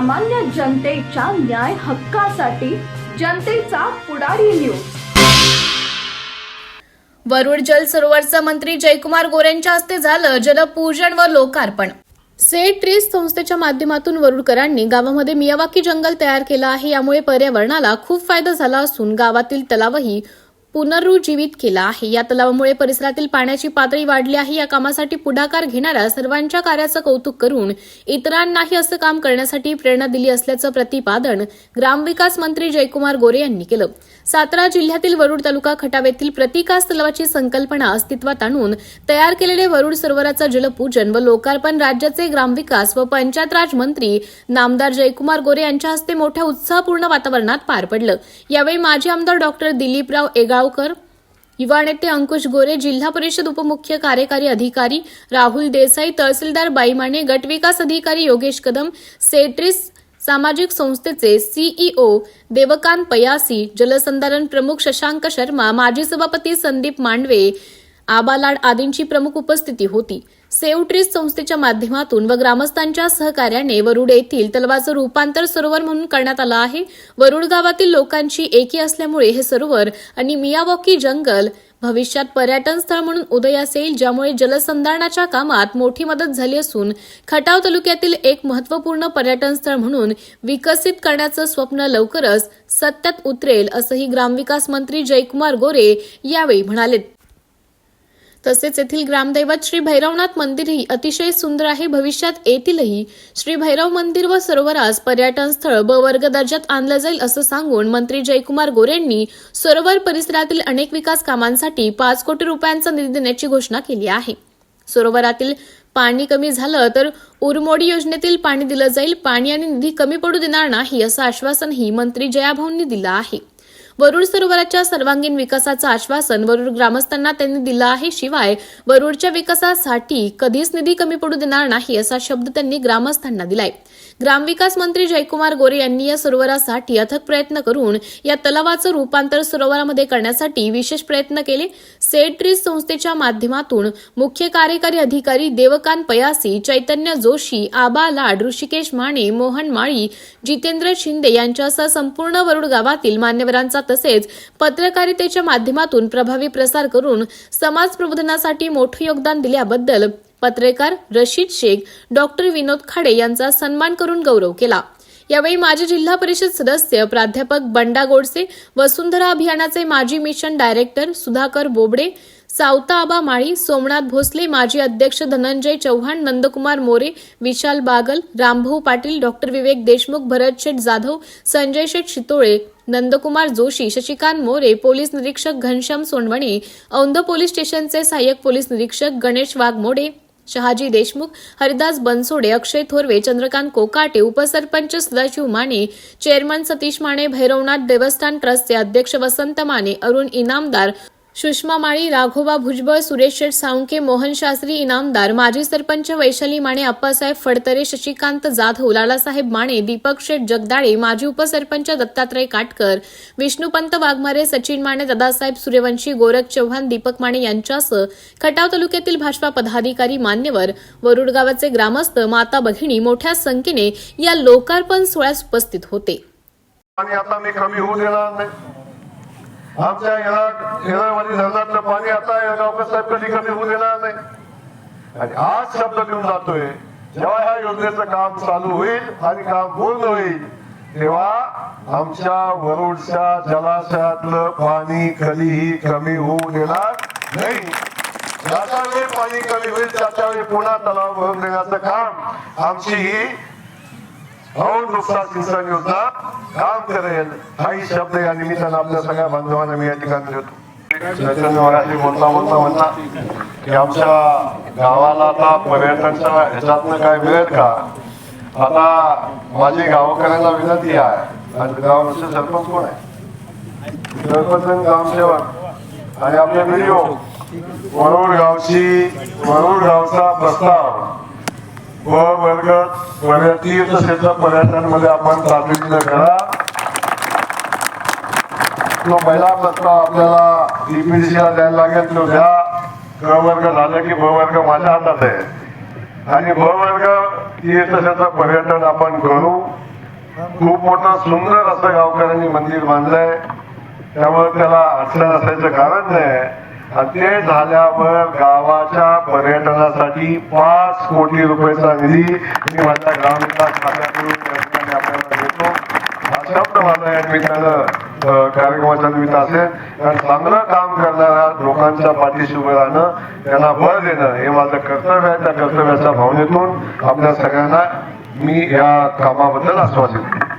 सामान्य जनतेच्या न्याय हक्कासाठी जनतेचा पुढारी न्यूज वरुड जल सरोवरचं मंत्री जयकुमार गोरेंच्या हस्ते झालं जलपूजन व लोकार्पण. सेट ट्रीज संस्थेच्या माध्यमातून वरुडकरांनी गावामध्ये मियावाकी जंगल तयार केलं आहे. यामुळे पर्यावरणाला खूप फायदा झाला असून गावातील तलावही पुनरुज्जीवित केला आहे. या तलावामुळे परिसरातील पाण्याची पातळी वाढली आहे. या कामासाठी पुढाकार घेणाऱ्या सर्वांच्या कार्याचं कौतुक करून इतरांनाही असं काम करण्यासाठी प्रेरणा दिली असल्याचं प्रतिपादन ग्रामविकास मंत्री जयकुमार गोरे यांनी केलं. सातारा जिल्ह्यातील वरुड तालुका खटावेतील प्रतिकास तलावाची संकल्पना अस्तित्वात आणून तयार केलेले वरुड सरोवराचं जलपूजन व लोकार्पण राज्याचे ग्रामविकास व पंचायत राज मंत्री नामदार जयकुमार गोरे यांच्या हस्ते मोठ्या उत्साहपूर्ण वातावरणात पार पडलं. यावेळी माजी आमदार डॉक्टर दिलीपराव एगावकर युवा नेते अंकुश गोरे जिल्हा परिषद उपमुख्य कार्यकारी अधिकारी राहुल देसाई तहसीलदार बाईमाने गटविकास अधिकारी योगेश कदम सेट्रिस सामाजिक संस्थेचे सीईओ देवकांत पयासी जलसंधारण प्रमुख शशांक शर्मा माजी सभापती संदीप मांडवे आबालाड आदींची प्रमुख उपस्थिती होती. सेव्ह ट्रीज संस्थेच्या माध्यमातून व ग्रामस्थांच्या सहकार्याने वरुड येथील तलावाचं रूपांतर सरोवर म्हणून करण्यात आलं आहे. वरुड गावातील लोकांची एकी असल्यामुळे हे सरोवर आणि मियावॉकी जंगल भविष्यात पर्यटन स्थळ म्हणून उदयास येईल ज्यामुळे जलसंधारणाच्या कामात मोठी मदत झाली असून खटाव तालुक्यातील एक महत्त्वपूर्ण पर्यटन स्थळ म्हणून विकसित करण्याचं स्वप्न लवकरच सत्यात उतरेल असंही ग्रामविकास मंत्री जयकुमार गोरे यावेळी म्हणाले. तसेच येथील ग्रामदैवत श्री भैरवनाथ मंदिरही अतिशय सुंदर आहे. भविष्यात येथीलही श्री भैरव मंदिर व सरोवरास पर्यटन स्थळ ब वर्ग दर्जात आणलं जाईल असं सांगून मंत्री जयकुमार गोरेंनी सरोवर परिसरातील अनेक विकास कामांसाठी पाच कोटी रुपयांचा निधी देण्याची घोषणा केली आहे. सरोवरातील पाणी कमी झालं तर उरमोडी योजनेतील पाणी दिलं जाईल. पाणी आणि निधी कमी पडू देणार नाही असं आश्वासनही मंत्री जयाभाऊंनी दिलं आहे. वरुड सरोवराच्या सर्वांगीण विकासाचं आश्वासन वरुड ग्रामस्थांना त्यांनी दिलं आहे. शिवाय वरुडच्या विकासासाठी कधीच निधी कमी पडू देणार नाही असा शब्द त्यांनी ग्रामस्थांना दिलाय. ग्रामविकास मंत्री जयकुमार गोरे यांनी या सरोवरासाठी अथक प्रयत्न करून या तलावाचं रूपांतर सरोवरामध्ये करण्यासाठी विशेष प्रयत्न केले. सेट्रीज संस्थेच्या माध्यमातून मुख्य कार्यकारी अधिकारी देवकांत पयासी चैतन्य जोशी आबा लाड ऋषिकेश माने मोहन माळी जितेंद्र शिंदे यांच्यासह संपूर्ण वरुड गावातील मान्यवरांचा तसेच पत्रकारितेच्या माध्यमातून प्रभावी प्रसार करून समाज प्रबोधनासाठी मोठं योगदान दिल्याबद्दल पत्रकार रशीद शेख डॉक्टर विनोद खाडे यांचा सन्मान करून गौरव केला. यावेळी माजी जिल्हा परिषद सदस्य प्राध्यापक बंडा गोडसे वसुंधरा अभियानाचे माजी मिशन डायरेक्टर सुधाकर बोबडे सावता आबा माळी सोमनाथ भोसले माजी अध्यक्ष धनंजय चव्हाण नंदकुमार मोरे विशाल बागल रामभाऊ पाटील डॉक्टर विवेक देशमुख भरत शेठ जाधव संजय शेठ शितोळे नंदकुमार जोशी शशिकांत मोरे पोलीस निरीक्षक घनश्याम सोनवणे औंध पोलीस स्टेशनचे सहाय्यक पोलीस निरीक्षक गणेश वाघमोडे शहाजी देशमुख हरिदास बनसोडे अक्षय थोरवे चंद्रकांत कोकाटे उपसरपंच सदाशिव माने चेअरमन सतीश माने भैरवनाथ देवस्थान ट्रस्टचे अध्यक्ष वसंत माने अरुण इनामदार सुषमा माळी राघोबा भुजबळ सुरेश शेठ साळुंके मोहन शास्त्री इनामदार माजी सरपंच वैशाली माने अप्पासाहेब फडतरे शशिकांत जाधव लालासाहेब माने दीपक शेठ जगदाळे माजी उपसरपंच दत्तात्रय काटकर विष्णुपंत वाघमारे सचिन माने दादासाहेब सूर्यवंशी गोरख चव्हाण दीपक माने यांच्यासह खटाव तालुक्यातील भाजपा पदाधिकारी मान्यवर वरुडगावाचे ग्रामस्थ माता भगिनी मोठ्या संख्येने या लोकार्पण सोहळ्यास उपस्थित होते. आमच्या या येणारवाडी धरणातलं पाणी आता या गावकर साहेब कधी कमी होऊन येणार नाही आणि आज शब्द देऊन जातोय जेव्हा ह्या योजनेचं काम चालू होईल आणि काम पूर्ण होईल तेव्हा आमच्या वरुडच्या जलाशयातलं पाणी कधीही कमी होऊ देणार नाही. ज्याच्या वेळी पाणी कमी होईल त्याच्या वेळी पुन्हा तलाव भरून देण्याचं काम आमची ही औ नुकसान सिंचन योजना काम करेल. काही शब्द या निमित्तानं आपल्या सगळ्या बांधवांना मी या ठिकाणी देतो. चैतन्य बोलता बोलता म्हणला की आमच्या गावाला आता पर्यटनच्या ह्याच्यातनं काय मिळेल का? आता माझी गावकऱ्यांना विनंती आहे आणि गावाचे सरपंच कोण आहे? सरपंच आणि ग्रामसेवक. आणि आपले व्हिडिओ वरुड गावची वरुड गावचा प्रस्ताव. व वर्ग पर्य- तीर्थक्षेत्र पर्यटनमध्ये आपण तातडीनं करा तो पहिला प्रस्ताव आपल्याला DPDC द्यायला लागेल तो द्या. क वर्ग झालं की ब वर्ग माझ्या हातात आहे. आणि ब वर्ग तीर्थक्षेत्र पर्यटन आपण करू. खूप मोठं सुंदर असं गावकऱ्यांनी मंदिर बांधलंय. त्यामुळे त्याला अडचण असायचं कारण नाही. ते झाल्यावर गावाच्या पर्यटनासाठी पाच कोटी रुपयाचा निधी मी माझ्या ग्रामविकास खात्याकडून त्या ठिकाणी आपल्याला देतो. हा शब्द माझा या निमित्तानं कार्यक्रमाच्या निमित्त असेल. कारण चांगलं काम करणाऱ्या लोकांच्या पाठीशी उभं राहणं त्यांना बळ देणं हे माझं कर्तव्य आहे. त्या कर्तव्याच्या भावनेतून आपल्या सगळ्यांना मी या कामाबद्दल आश्वासित करतो